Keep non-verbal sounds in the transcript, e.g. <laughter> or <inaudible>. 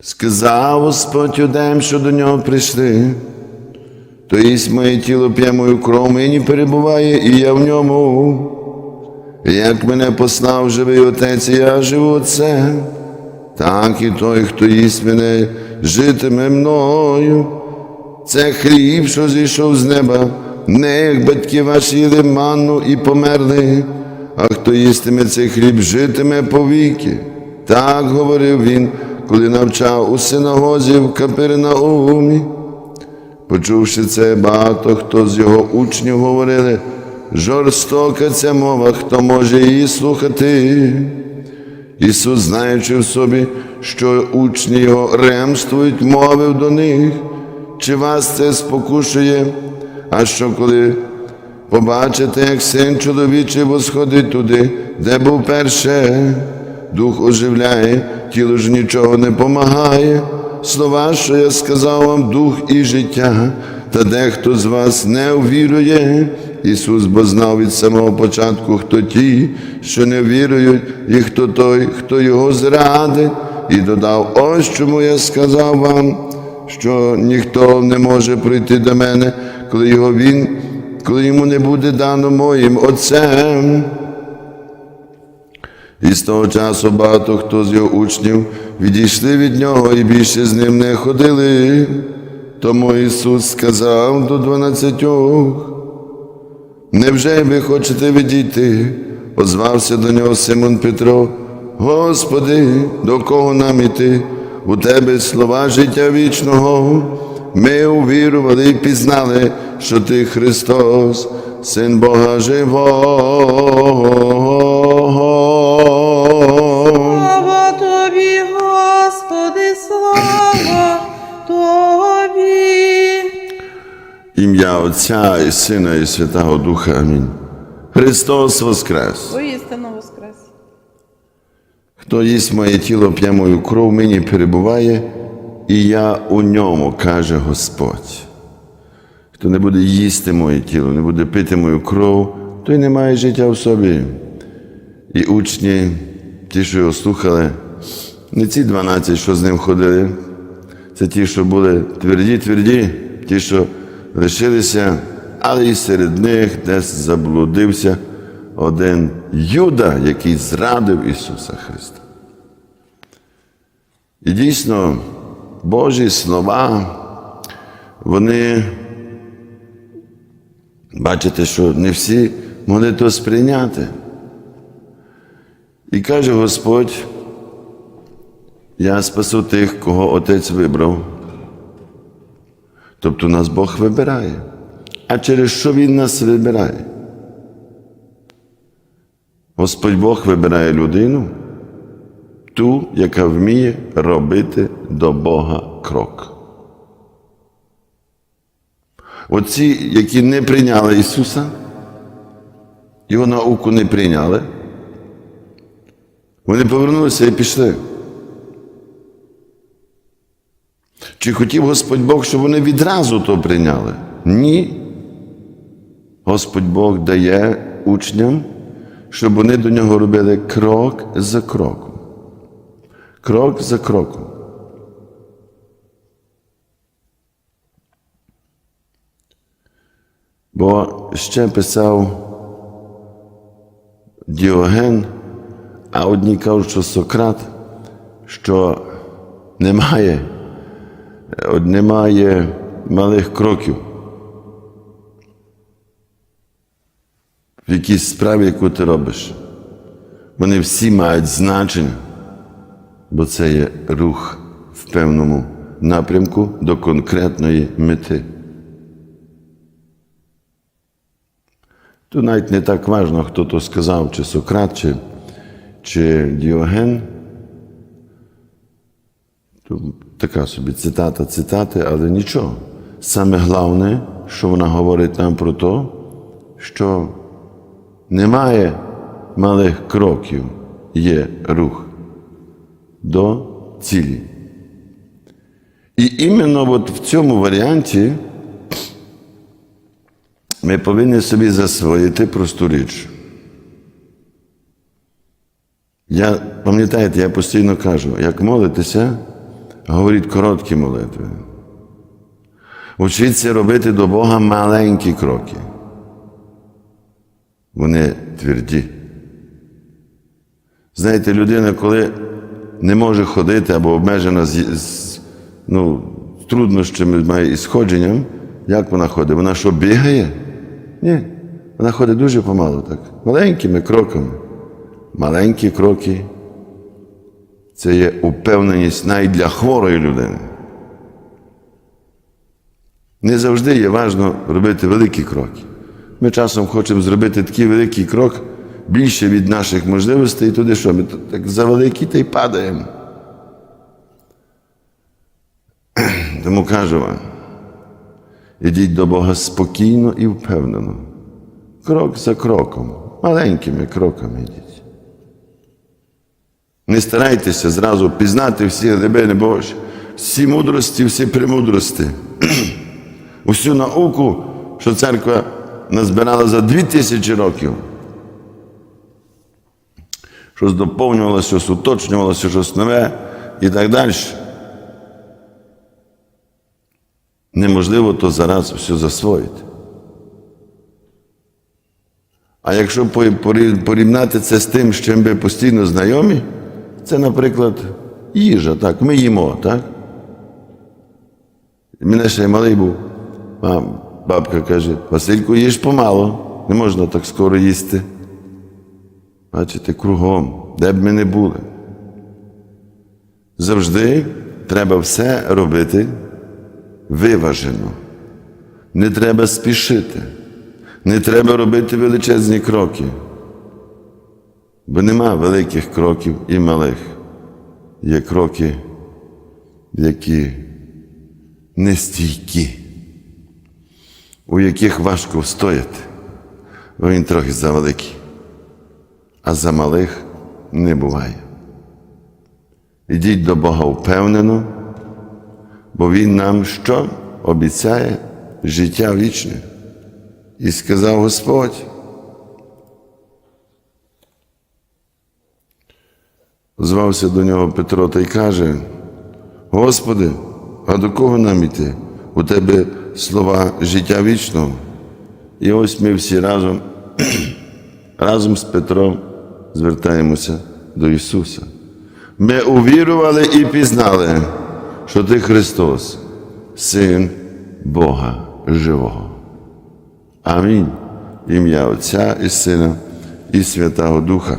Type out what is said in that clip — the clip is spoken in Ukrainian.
Сказав Господь юдеям, що до нього прийшли. То їсть моє тіло п'є мою кров, нині перебуває, і я в ньому. Як мене послав живий Отець, я живу Отцем, так і той, хто їсть мене, житиме мною. Це хліб, що зійшов з неба, не як батьки ваші їли манну і померли, а хто їстиме цей хліб, житиме повіки. Так говорив він, коли навчав у синагозі в Капернаумі. Почувши це, багато хто з його учнів говорили, жорстока ця мова, хто може її слухати. Ісус, знаючи в собі, що учні його ремствують, мовив до них, чи вас це спокушує, а що коли побачите, як син чоловічий восходить туди, де був перше, дух оживляє, тіло ж нічого не помагає. Слова, що я сказав вам, дух і життя, та дехто з вас не увірує. Ісус бо знав від самого початку, хто ті, що не вірують, і хто той, хто його зрадить, і додав, ось чому я сказав вам, що ніхто не може прийти до мене, коли його він, коли йому не буде дано моїм Отцем. І з того часу багато хто з його учнів відійшли від нього і більше з ним не ходили. Тому Ісус сказав до дванадцятьох, невже ви хочете відійти? Озвався до нього Симон Петро. Господи, до кого нам іти? У тебе слова життя вічного. Ми увірували і пізнали, що ти Христос, Син Бога живого. Ім'я Отця і Сина і Святого Духа. Амінь. Христос Воскрес! Воістину воскрес. Хто їсть моє тіло, п'є мою кров, мені перебуває, і я у ньому, каже Господь. Хто не буде їсти моє тіло, не буде пити мою кров, той не має життя в собі. І учні, ті, що його слухали, не ці 12, що з ним ходили, це ті, що були тверді, тверді, ті, що лишилися, але і серед них десь заблудився один Юда, який зрадив Ісуса Христа. І дійсно, Божі слова, вони, бачите, що не всі могли то сприйняти. І каже Господь, я спасу тих, кого Отець вибрав. Тобто нас Бог вибирає. А через що Він нас вибирає? Господь Бог вибирає людину, ту, яка вміє робити до Бога крок. Оці, які не прийняли Ісуса, Його науку не прийняли, вони повернулися і пішли. Чи хотів Господь Бог, щоб вони відразу то прийняли? Ні. Господь Бог дає учням, щоб вони до нього робили крок за кроком. Крок за кроком. Бо ще писав Діоген, а одні кажуть, що Сократ, що немає, немає малих кроків. В якійсь справі, яку ти робиш. Вони всі мають значення, бо це є рух в певному напрямку до конкретної мети. Тут навіть не так важливо, хто то сказав, чи Сократ, чи, чи Діоген. Тут така собі цитата, цитати, але нічого. Саме головне, що вона говорить нам про те, що немає малих кроків, є рух до цілі. І іменно от в цьому варіанті ми повинні собі засвоїти просту річ. Я, пам'ятаєте, я постійно кажу, як молитеся, говоріть короткі молитви. Учіться робити до Бога маленькі кроки. Вони тверді. Знаєте, людина, коли не може ходити або обмежена з, ну, труднощами має із сходженням, як вона ходить? Вона що бігає? Ні. Вона ходить дуже помалу, так, маленькими кроками. Маленькі кроки це є упевненість навіть для хворої людини. Не завжди є важливо робити великі кроки. Ми часом хочемо зробити такий великий крок більше від наших можливостей, і туди що? Ми так за великі та й падаємо. <clears throat> Тому кажу вам, ідіть до Бога спокійно і впевнено, крок за кроком, маленькими кроками йдіть. Не старайтеся зразу пізнати всі глибини Божі, всі мудрості, всі премудрості, <clears throat> усю науку, що церква назбирала за дві тисячі років. Щось доповнювалося, щось уточнювалося, щось нове і так далі. Неможливо то зараз все засвоїти. А якщо порі- порівняти це з тим, з чим ви постійно знайомі, це, наприклад, їжа, так, ми їмо, так? Мене ще малий був. А бабка каже, Васильку, їж помало, не можна так скоро їсти. Бачите, кругом, де б ми не були. Завжди треба все робити виважено. Не треба спішити. Не треба робити величезні кроки. Бо нема великих кроків і малих. Є кроки, які нестійкі, у яких важко встояти, бо він трохи завеликий, а за малих не буває. Ідіть до Бога впевнено, бо Він нам що обіцяє життя вічне. І сказав Господь. Звався до нього Петро та й каже: Господи, а до кого нам іти? У тебе слова життя вічного. І ось ми всі разом, <clears throat> разом з Петром звертаємося до Ісуса. Ми увірували і пізнали, що Ти Христос, Син Бога Живого. Амінь. Ім'я Отця і Сина і Святого Духа.